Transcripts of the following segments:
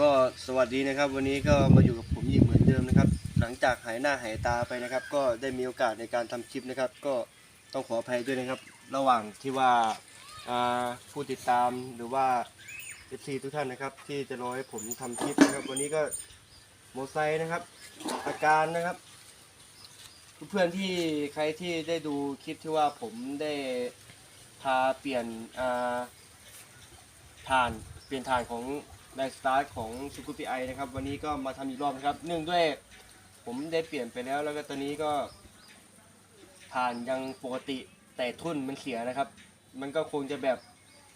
ก็สวัสดีนะครับ วันนี้ก็มาอยู่กับผมอีกเหมือนเดิมนะครับ หลังจากหายหน้าหายตาไปนะครับ ก็ได้มีโอกาสในการทำคลิปนะครับ ก็ต้องขออภัยด้วยนะครับ ระหว่างที่ว่าผู้ติดตามหรือว่า FC ทุกท่านนะครับ ที่จะรอให้ผมทำคลิปนะครับ วันนี้ก็โมไซค์นะครับ อาการนะครับเพื่อนที่ใครที่ได้ดูคลิปที่ว่าผมได้พาเปลี่ยนอ่าฐานเปลี่ยนฐานของ ไดสตาร์ทของซูกุปิไอนะครับ วันนี้ก็มาทำอีกรอบนะครับเนื่องด้วยผมได้เปลี่ยนไปแล้ว แล้วก็ตอนนี้ก็ฐานยังปกติแต่ทุ่นมันเสียนะครับ มันก็คงจะแบบ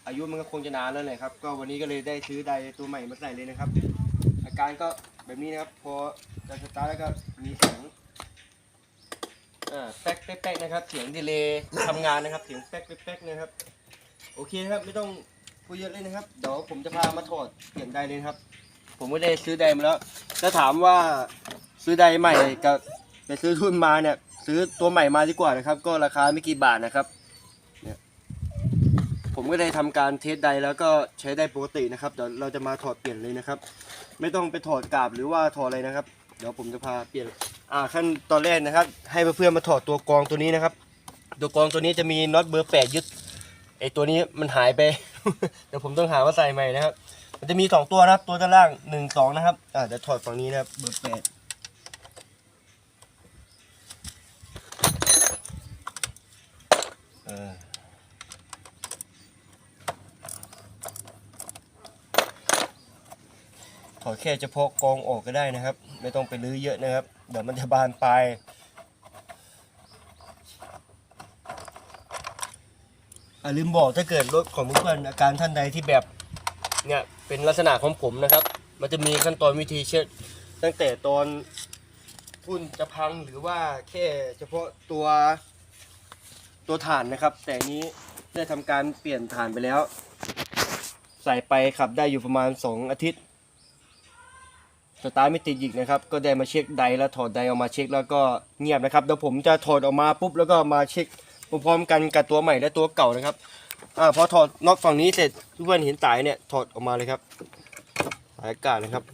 อายุมันก็คงจะนานแล้วเลยครับ ก็วันนี้ก็เลยได้ซื้อไดตัวใหม่มาใส่เลยนะครับ อาการก็แบบนี้นะครับ พอจะสตาร์ทแล้วก็มีเสียงอ่าแป๊กแป๊กนะครับ เสียงดีเลย์ทำงานนะครับ เสียงแป๊กแป๊กแป๊กนะครับ โอเคนะครับ ไม่ต้อง พูดเยอะเลยนะครับ เดี๋ยวผมจะพามาถอดเปลี่ยนไดเลยนะครับ ผมก็ได้ซื้อไดมาแล้วถ้าถามว่าซื้อไดใหม่กับไปซื้อทุนมาเนี่ย ซื้อตัวใหม่มาดีกว่านะครับ ก็ราคาไม่กี่บาทนะครับเนี่ยผมก็ได้ทำการเทสไดแล้วก็ใช้ได้ปกตินะครับเดี๋ยวเราจะมาถอดเปลี่ยนเลยนะครับ ไม่ต้องไปถอดกาบหรือว่าถอดอะไรนะครับ เดี๋ยวผมจะพาเปลี่ยนอ่าขั้นตอนแรกนะครับ ให้เพื่อนๆมาถอดตัวกรองตัวนี้นะครับ ตัวกรองตัวนี้จะมีน็อตเบอร์แปดยึดไอตัวนี้มันหายไปเดี๋ยวผมต้องหาว่าใส่ใหม่นะครับ มันจะมีสองตัวนะครับ ตัวด้านล่างหนึ่งสองนะครับ อ่าเดี๋ยวถอดฝั่งนี้นะครับเบอร์แปดเออถอดแค่เฉพาะกองออกก็ได้นะครับ ไม่ต้องไปรื้อเยอะนะครับ เดี๋ยวมันจะบานปลาย อ่าลืมบอกถ้าเกิดรถของเพื่อนอาการท่านใดที่แบบเนี่ยเป็นลักษณะของผมนะครับ มันจะมีขั้นตอนวิธีเช็ดตั้งแต่ตอนพุ่นจะพังหรือว่าแค่เฉพาะตัวตัวฐานนะครับ แต่นี้ได้ทำการเปลี่ยนฐานไปแล้ว ใส่ไปขับได้อยู่ประมาณ 2 อาทิตย์สตาร์ทไม่ติดอีกนะครับ ก็ได้มาเช็คไดแล้วถอดไดออกมาเช็คแล้วก็เงียบนะครับเดี๋ยวผมจะถอดออกมาปุ๊บแล้วก็มาเช็ค พร้อมๆกันกับตัวใหม่และตัวเก่านะครับอ่าพอถอดน็อตฝั่งนี้เสร็จทุกเพื่อนเห็นสายเนี่ยถอดออกมาเลยครับสายอากาศนะครับ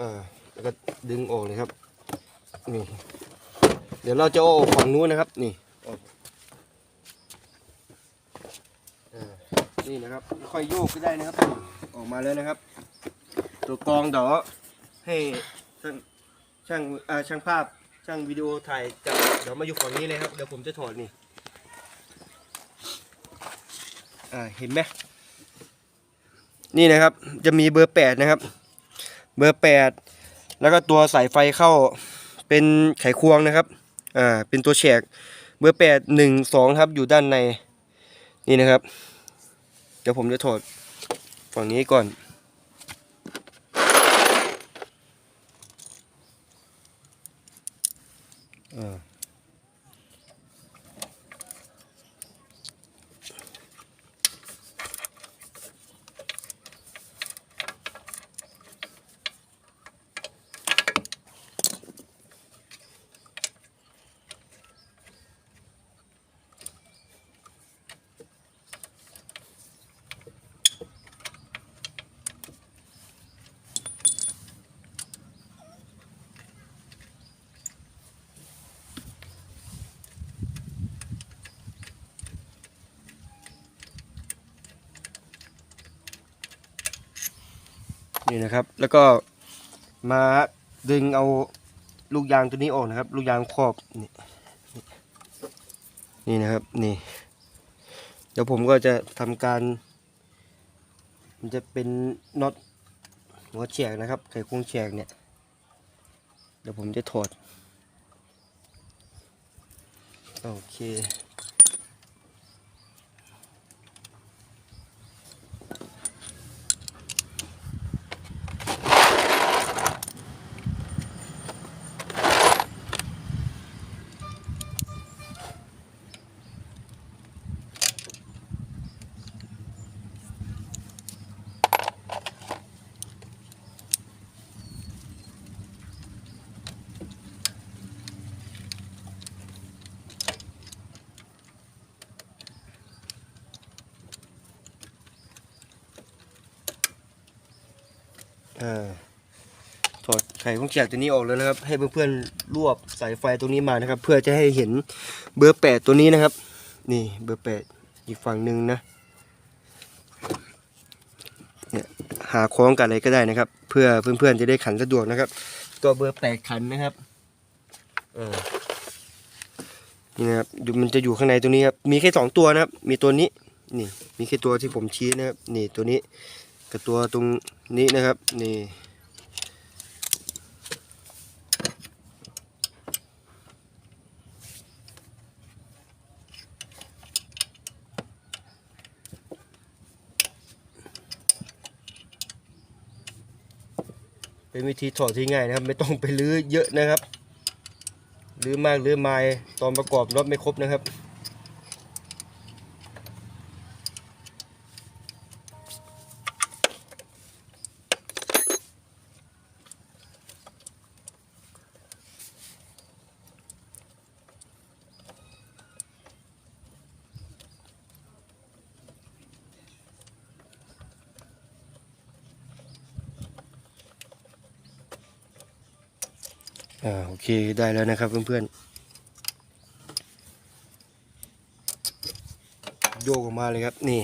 อ่าแล้วก็ดึงออกเลยครับนี่เดี๋ยวเราจะเอาอกฝั่งนู้นนะครับนี่ออกอ่านี่นะครับค่อยโยกก็ได้นะครับ ออกมาแล้วนะครับ ตัวกองเดี๋ยวให้ช่างช่างช่างภาพ ช่างวิดีโอถ่ายจากเดี๋ยวมาอยู่ฝั่งนี้เลยครับ เดี๋ยวผมจะถอดนี่อ่าเห็นไหมนี่นะครับ จะมีเบอร์แปดนะครับ เบอร์แปดแล้วก็ตัวสายไฟเข้าเป็นไขควงนะครับ อ่า เป็นตัวแฉก เบอร์แปดหนึ่งสองครับอยู่ด้านใน นี่นะครับ เดี๋ยวผมจะถอดฝั่งนี้ก่อน อ่า นี่นะครับ แล้วก็มาดึงเอาลูกยางตัวนี้ออกนะครับ ลูกยางครอบนี่นี่นะครับนี่ เดี๋ยวผมก็จะทำการ มันจะเป็นน็อตหัวแฉกนะครับ ไขควงแฉกเนี่ย เดี๋ยวผมจะถอด โอเค ถอดไขควงแขนตัวนี้ออกแล้วนะครับ ให้เพื่อนๆรวบสายไฟตรงนี้มานะครับ เพื่อจะให้เห็นเบอร์แปดตัวนี้นะครับ นี่เบอร์แปดอีกฝั่งหนึ่งนะเนี่ยหาคล้องกับอะไรก็ได้นะครับ เพื่อเพื่อนๆจะได้ขันสะดวกนะครับตัวเบอร์แปดขันนะครับอ่านี่นะครับมันจะอยู่ข้างในตัวนี้ครับมีแค่สองตัวนะครับ มีตัวนี้นี่มีแค่ตัวที่ผมชี้นะครับ นี่ตัวนี้กับตัวตรงนี้นะครับ นี่ เป็นวิธีถอดที่ง่ายนะครับ ไม่ต้องไปรื้อเยอะนะครับรื้อมากรื้อไม้ตอนประกอบรถไม่ครบนะครับ เคได้แล้วนะครับเพื่อนๆ โยกออกมาเลยครับนี่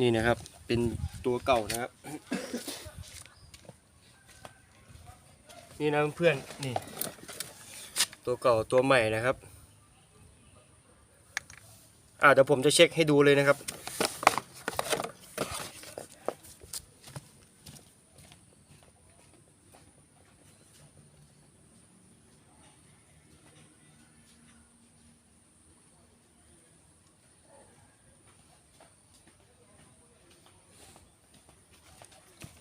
นี่นะครับเป็นตัวเก่านะครับ นี่นะเพื่อนๆนี่ ตัวเก่าตัวใหม่นะครับ อ่าเดี๋ยวผมจะเช็คให้ดูเลยนะครับ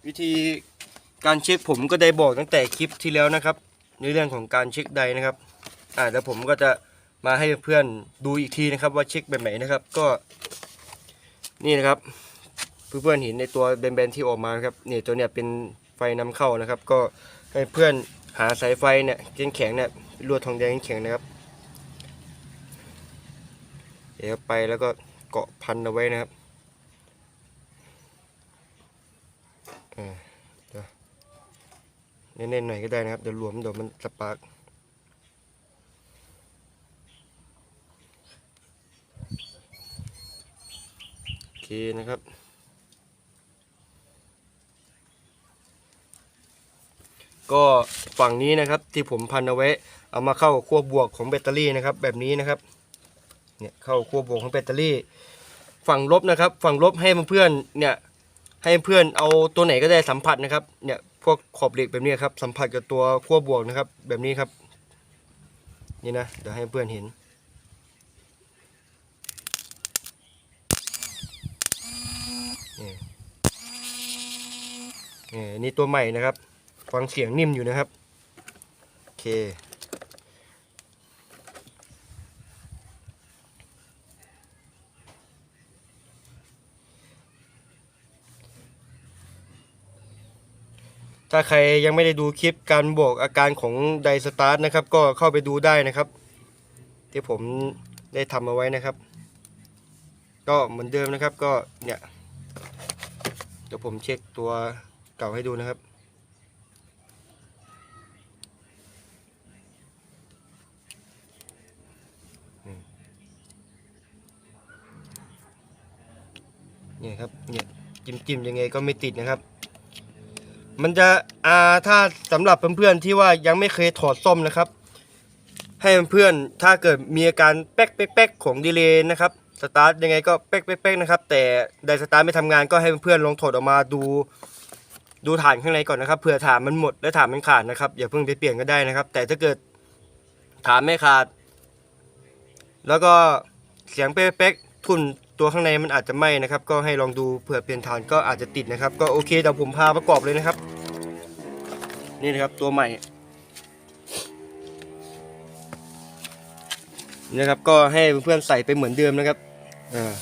วิธี การเช็คผมก็ได้บอกตั้งแต่คลิปที่แล้วนะครับ ในเรื่องของการเช็คใดนะครับ อ่าเดี๋ยวผมก็จะมาให้เพื่อนดูอีกทีนะครับ ว่าเช็คแบบไหนนะครับ ก็ นี่นะครับเพื่อนๆเห็นในตัวแบนๆที่ออกมาครับเนี่ยตัวเนี้ยเป็นไฟนำเข้านะครับ ก็ให้เพื่อนหาสายไฟเนี่ยแข็งๆเนี่ยลวดทองแดงแข็งนะครับเดี๋ยวไปแล้วก็เกาะพันเอาไว้นะครับอ่า เน้นๆหน่อยก็ได้นะครับ เดี๋ยวหลวมเดี๋ยวมันสปาร์กโอเคนะครับก็ฝั่งนี้นะครับที่ผมพันเอาไว้ เอามาเข้าขั้วบวกของแบตเตอรี่นะครับ แบบนี้นะครับเนี่ยเข้าขั้วบวกของแบตเตอรี่ ฝั่งลบนะครับ ฝั่งลบให้เพื่อนเนี่ยให้เพื่อนเอาตัวไหนก็ได้สัมผัสนะครับเนี่ย พวกขอบเหล็กแบบนี้ครับ สัมผัสกับตัวขั้วบวกนะครับ แบบนี้ครับ นี่นะ เดี๋ยวให้เพื่อนเห็น นี่นี่นี่ตัวใหม่นะครับ ฟังเสียงนิ่มอยู่นะครับ โอเค ถ้าใครยังไม่ได้ดูคลิปการบอกอาการของไดสตาร์ทนะครับ ก็เข้าไปดูได้นะครับ ที่ผมได้ทำเอาไว้นะครับ ก็เหมือนเดิมนะครับ ก็เนี่ยเดี๋ยวผมเช็คตัวเก่าให้ดูนะครับ เนี่ยครับเนี่ยจิ้มจิ้มๆยังไงก็ไม่ติดนะครับ มันจะอ่าถ้าสำหรับเพื่อนๆที่ว่ายังไม่เคยถอดส้มนะครับ ให้เพื่อนๆถ้าเกิดมีอาการแป๊กแป๊กแป๊กของดีเลย์นะครับสตาร์ทยังไงก็แป๊กแป๊กนะครับ แต่ไดสตาร์ทไม่ทำงานก็ให้เพื่อนๆลองถอดออกมาดู ดูฐานข้างในก่อนนะครับเผื่อฐานมันหมดและฐานมันขาดนะครับอย่าเพิ่งไปเปลี่ยนก็ได้นะครับ แต่ถ้าเกิดฐานไม่ขาด แล้วก็เสียงเป๊กแป๊กทุน ตัวข้างในมันอาจจะไหม้นะครับ ก็ให้ลองดูเผื่อเปลี่ยนฐานก็อาจจะติดนะครับ ก็โอเคเดี๋ยวผมพาประกอบเลยนะครับ นี่นะครับตัวใหม่นะครับก็ให้เพื่อนๆใส่ไปเหมือนเดิมนะครับอ่า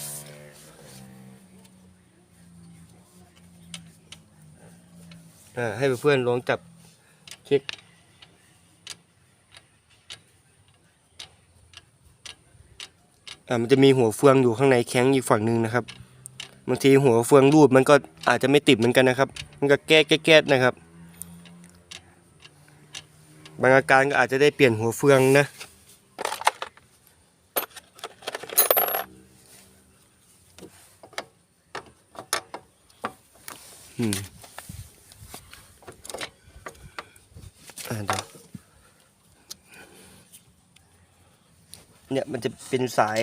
อ่าให้เพื่อนๆลองจับเช็ค อ่ามันจะมีหัวเฟืองอยู่ข้างในแข้งอีกฝั่งหนึ่งนะครับบางทีหัวเฟืองรูดมันก็อาจจะไม่ติดเหมือนกันนะครับ มันก็แก้แก้แก้นะครับ บางอาการก็อาจจะได้เปลี่ยนหัวเฟืองนะอืมอ่าเดี๋ยว เป็นสาย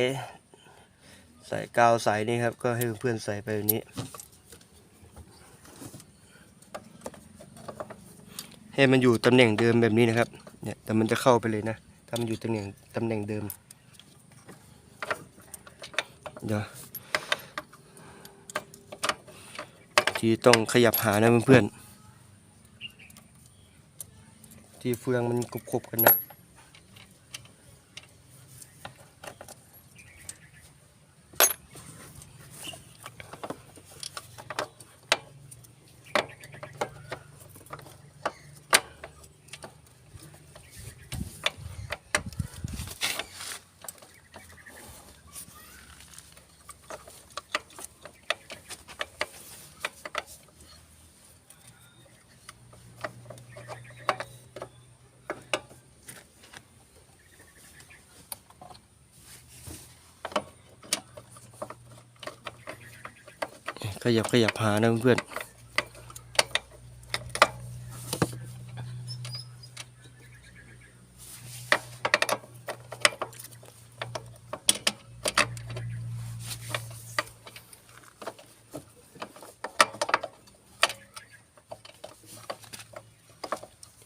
สายกาวสายนี้ครับ ก็ให้เพื่อนๆใส่ไปแบบนี้ ให้มันอยู่ตำแหน่งเดิมแบบนี้นะครับ เนี่ยแต่มันจะเข้าไปเลยนะถ้ามันอยู่ตำแหน่งตำแหน่งเดิม เดี๋ยวที่ต้องขยับหานะเพื่อนๆที่เฟืองมันกรุบๆกันนะ ขยับขยับหานะเพื่อน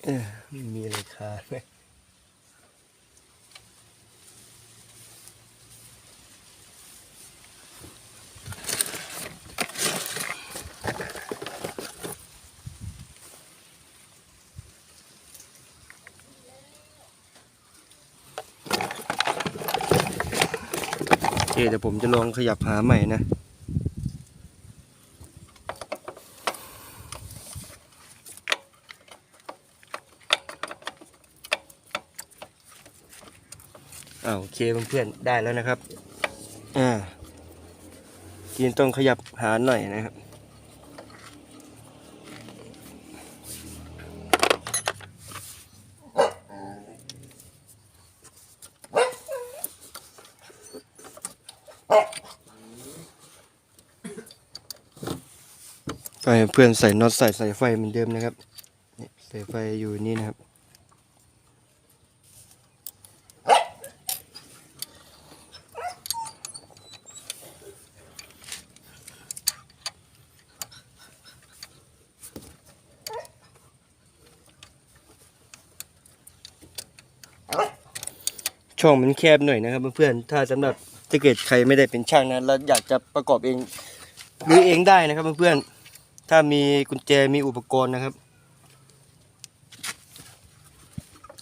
อ๊ะไม่มีอะไรคาไหมโอ เดี๋ยวผมจะลองขยับหาใหม่นะอ่าโอเคเพื่อนๆได้แล้วนะครับ อ่าทีนต้องขยับหาหน่อยนะครับ เพื่อนใส่น็อตใส่สายไฟเหมือนเดิมนะครับนี่สายไฟอยู่นี่นะครับ ช่องมันแคบหน่อยนะครับเพื่อนๆถ้าสำหรับถ้าเกิดใครไม่ได้เป็นช่างนะแล้วอยากจะประกอบเองหรือเองได้นะครับเพื่อนๆ ถ้ามีกุญแจมีอุปกรณ์นะครับ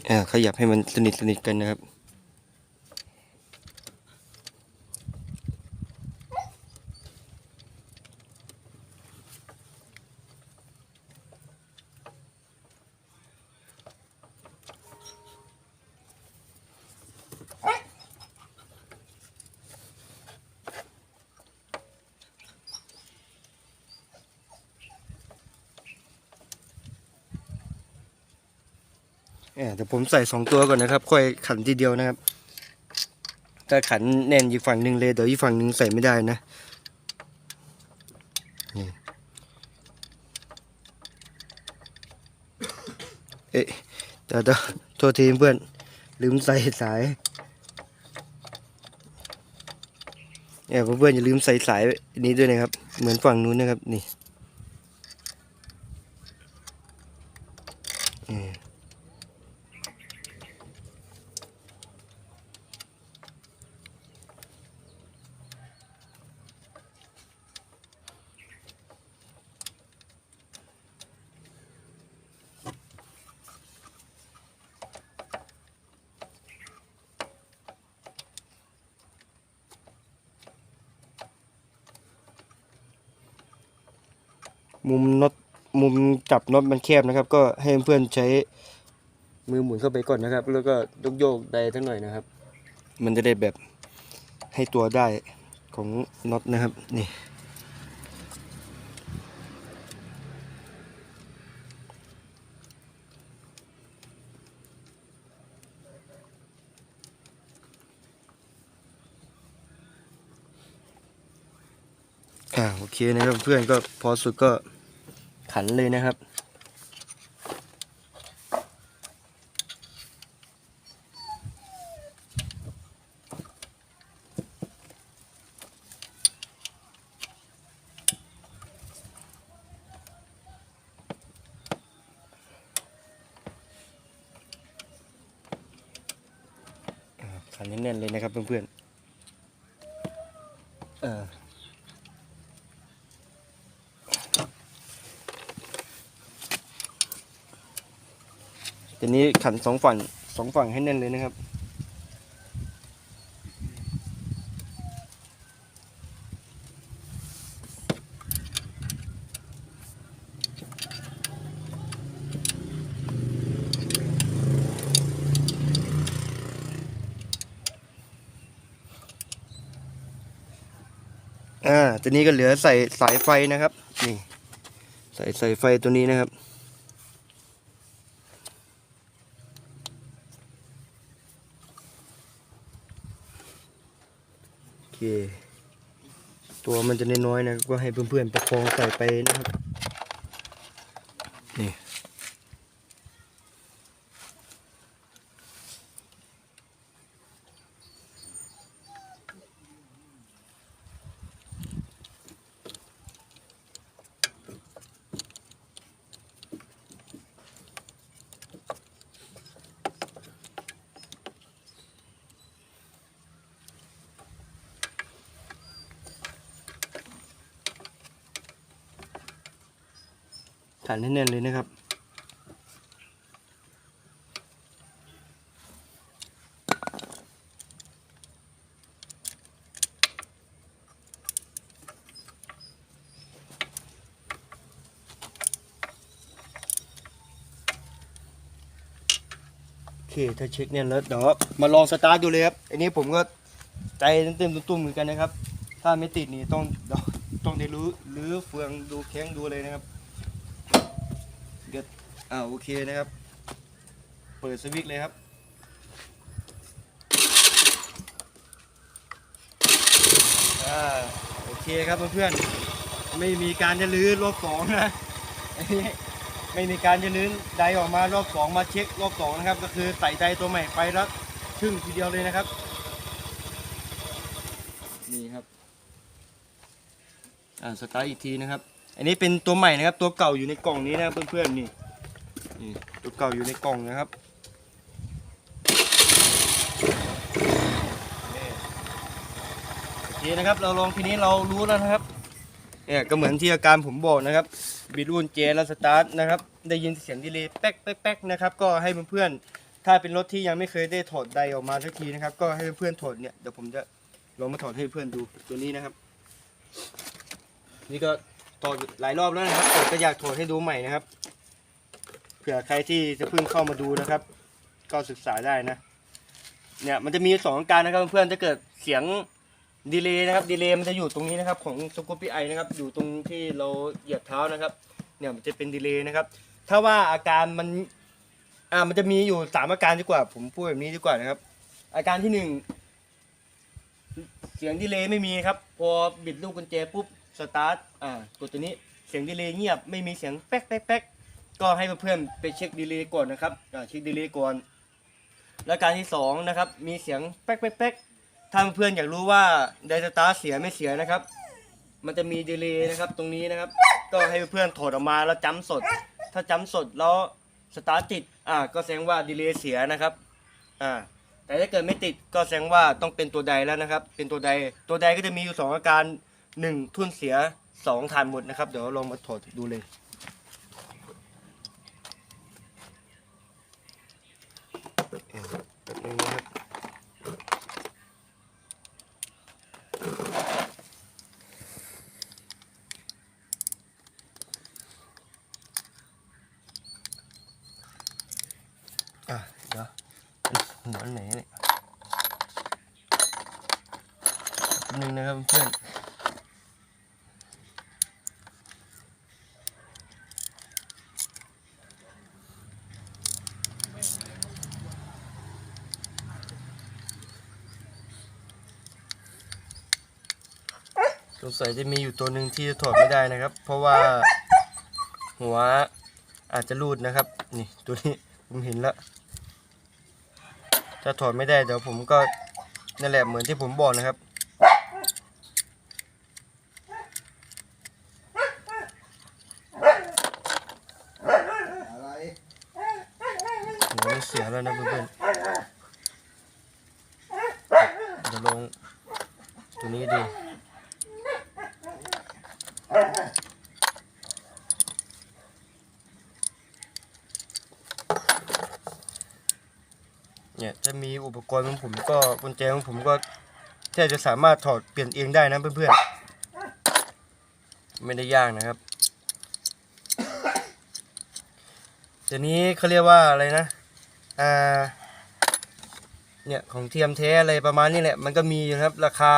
อ่าขยับให้มันสนิทสนิทกันนะครับ เอ่อเดี๋ยวผมใส่สองตัวก่อนนะครับ ค่อยขันทีเดียวนะครับ ถ้าขันแน่นอีกฝั่งหนึ่งเลย เดี๋ยวอีกฝั่งหนึ่งใส่ไม่ได้นะนี่เอ๊ะเดี๋ยวโทษทีเพื่อน ลืมใส่สายเนี่ยเพื่อนๆอย่าลืมใส่สายนี้ด้วยนะครับ เหมือนฝั่งนู้นนะครับนี่ มุมน็อตมุมจับน็อตมันแคบนะครับ ก็ให้เพื่อนใช้มือหมุนเข้าไปก่อนนะครับ แล้วก็ยกโยกใดทั้งหน่อยนะครับ มันจะได้แบบให้ตัวได้ของน็อตนะครับนี่อ่าโอเคนะครับเพื่อนก็พอสุดก็ ขันเลยนะครับ อ่าขันแน่นๆเลยนะครับเพื่อนๆเออ ทีนี้ขันสองฝั่งสองฝั่งให้แน่นเลยนะครับ อ่าตัวนี้ก็เหลือใส่สายไฟนะครับ นี่ ใส่สายไฟตัวนี้นะครับ โอเค ตัว มันจะน้อยๆนะก็ให้เพื่อนๆประคองใส่ไปนะครับ นี่ ขันให้แน่นเลยนะครับ โอเค ถ้าเช็คเนี่ยแล้วเดี๋ยวมาลองสตาร์ทดูเลยครับ อันนี้ผมก็ใจเต็มๆตุ้มๆเหมือนกันนะครับ ถ้าไม่ติดนี่ต้องต้องได้รู้หรือเฟืองดูแข้งดูเลยนะครับ อ่าโอเคนะครับ เปิดสวิตช์เลยครับ อ่าโอเคครับเพื่อนๆ ไม่มีการจะลื้อรอบสองนะ ไม่มีการจะลื้อไดออกมารอบสองมาเช็ครอบสองนะครับ ก็คือใส่ไดตัวใหม่ไปแล้วชึ่งทีเดียวเลยนะครับ นี่ครับ อ่าสตาร์ทอีกทีนะครับ อันนี้เป็นตัวใหม่นะครับ ตัวเก่าอยู่ในกล่องนี้นะครับเพื่อนๆนี่ นี่ตัวเก่าอยู่ในกล่องนะครับโอเคนะครับเราลองทีนี้เรารู้แล้วนะครับเนี่ยก็เหมือนที่อาการผมบอกนะครับบิดรูนเจแล้วสตาร์ทนะครับได้ยินเสียงดีเลย์แป๊กแป๊กนะครับก็ให้เพื่อนๆถ้าเป็นรถที่ยังไม่เคยได้ถอดไดออกมาสักทีนะครับ ก็ให้เพื่อนๆถอดเนี่ยเดี๋ยวผมจะลองมาถอดให้เพื่อนดูตัวนี้นะครับ นี่ก็ถอดหลายรอบแล้วนะครับแต่ก็อยากถอดให้ดูใหม่นะครับ ผื่อใครที่จะเพิ่งเข้ามาดูนะครับ ก็ศึกษาได้นะ เนี่ยมันจะมีสองอาการนะครับเพื่อนๆถ้าเกิดเสียงดีเลย์นะครับดีเลย์มันจะอยู่ตรงนี้นะครับ ของสกูปปี้ไอนะครับ อยู่ตรงที่เราเหยียบเท้านะครับ เนี่ยมันจะเป็นดีเลย์นะครับ ถ้าว่าอาการมันอ่ามันจะมีอยู่สามอาการดีกว่า ผมพูดแบบนี้ดีกว่านะครับ อาการที่หนึ่งเสียงดีเลย์ไม่มีครับ พอบิดลูกกุญแจปุ๊บสตาร์ทอ่ากดตัวนี้เสียงดีเลย์เงียบไม่มีเสียงแป๊กแป๊กแป๊ก ก็ให้เพื่อนๆไปเช็คดีเลย์ก่อนนะครับอ่าเช็คดีเลย์ก่อน แล้วการที่สองนะครับมีเสียงแป๊กแป๊กแป๊กถ้าเพื่อนอยากรู้ว่าไดสตาร์เสียไม่เสียนะครับ มันจะมีดีเลย์นะครับตรงนี้นะครับ ก็ให้เพื่อนๆถอดออกมาแล้วจำสด ถ้าจำสดแล้วสตาร์ทติดอ่าก็แสดงว่าดีเลย์เสียนะครับอ่าแต่ถ้าเกิดไม่ติดก็แสดงว่าต้องเป็นตัวใดแล้วนะครับ เป็นตัวใดตัวใดก็จะมีอยู่สองอาการหนึ่งทุ่นเสียสองทานหมดนะครับ เดี๋ยวลองมาถอดดูเลยอ่าแป๊บนึงนะครับอะเดี๋ยวหัวอันไหนเนี่ยแป๊บนึงนะครับเพื่อน งสัยจะมีอยู่ตัวหนึ่งที่ถอดไม่ได้นะครับ เพราะว่าหัวอาจจะรูดนะครับ นี่ตัวนี้ผมเห็นแล้วถ้าถอดไม่ได้เดี๋ยวผมก็นั่นแหละเหมือนที่ผมบอกนะครับ อะไร หัวนี่เสียแล้วนะเพื่อนๆเดี๋ยวลองตัวนี้ดูเนี่ยถ้ามี อุปกรณ์ของผมก็กุญแจของผมก็แทบจะสามารถถอดเปลี่ยนเองได้นะเพื่อนๆไม่ได้ยากนะครับเดี๋ยวนี้เขาเรียกว่าอะไรนะอ่าเนี่ยของเทียมแท้อะไรประมาณนี้แหละมันก็มีอยู่นะครับ ราคา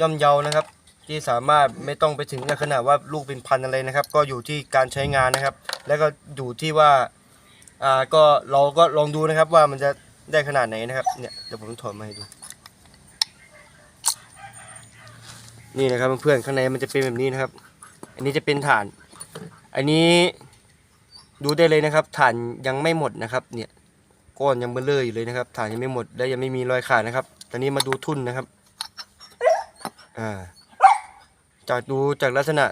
ย่อมเยานะครับ ที่สามารถไม่ต้องไปถึงขนาดว่าลูกเป็นพันอะไรนะครับ ก็อยู่ที่การใช้งานนะครับ แล้วก็อยู่ที่ว่าอ่าก็เราก็ลองดูนะครับว่ามันจะ ได้ขนาดไหนนะครับ เนี่ยเดี๋ยวผมถอดมาให้ดู นี่นะครับเพื่อนๆข้างในมันจะเป็นแบบนี้นะครับ อันนี้จะเป็นฐาน อันนี้ดูได้เลยนะครับ ฐานยังไม่หมดนะครับ เนี่ยก้อนยังเบลเลออยู่เลยนะครับ ฐานยังไม่หมดและยังไม่มีรอยขาดนะครับ ตอนนี้มาดูทุ่นนะครับ อ่า จากดูจากลักษณะ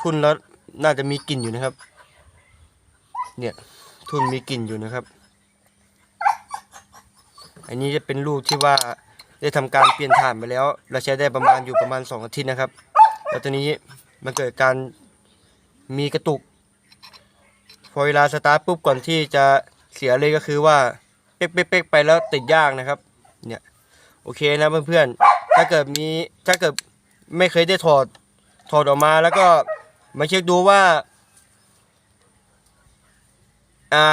ทุ่นแล้วน่าจะมีกลิ่นอยู่นะครับ เนี่ยทุ่นมีกลิ่นอยู่นะครับ อันนี้จะเป็นลูกที่ว่าได้ทำการเปลี่ยนถ่านไปแล้ว เราใช้ได้ประมาณอยู่ประมาณ 2 อาทิตย์นะครับ แล้วตอนนี้มันเกิดการมีกระตุก พอเวลาสตาร์ทปุ๊บก่อนที่จะเสียเลยก็คือว่าเป๊กเป๊กเป๊กไปแล้วติดยากนะครับ เนี่ยโอเคนะเพื่อนๆ ถ้าเกิดมีถ้าเกิดไม่เคยได้ถอดถอดออกมาแล้วก็มาเช็คดูว่าอ่า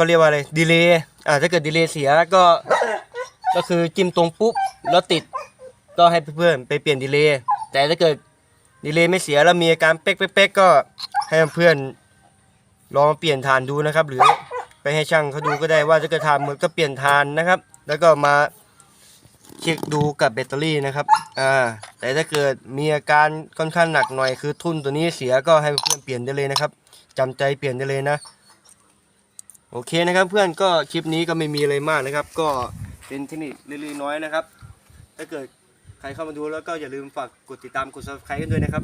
เขาเรียกว่าอะไรดีเลย์อ่าถ้าเกิดดีเลย์เสียก็ก็คือจิ้มตรงปุ๊บแล้วติดก็ให้เพื่อนๆไปเปลี่ยนดีเลย์แต่ถ้าเกิดดีเลย์ไม่เสียแล้วมีอาการเป๊กเป๊กก็ให้เพื่อนลองเปลี่ยนฐานดูนะครับ หรือไปให้ช่างเขาดูก็ได้ว่าถ้าเกิดฐานหมดก็เปลี่ยนฐานนะครับ แล้วก็มาเช็คดูกับแบตเตอรี่นะครับอ่าแต่ถ้าเกิดมีอาการค่อนข้างหนักหน่อยคือทุ่นตัวนี้เสียก็ให้เพื่อนเปลี่ยนได้เลยนะครับจำใจเปลี่ยนได้เลยนะ โอเคนะครับเพื่อนก็คลิปนี้ก็ไม่มีอะไรมากนะครับ ก็เป็นเทคนิคเล็กๆน้อยๆนะครับ ถ้าเกิดใครเข้ามาดูแล้วก็อย่าลืมฝากกดติดตามกด subscribe กันด้วยนะครับ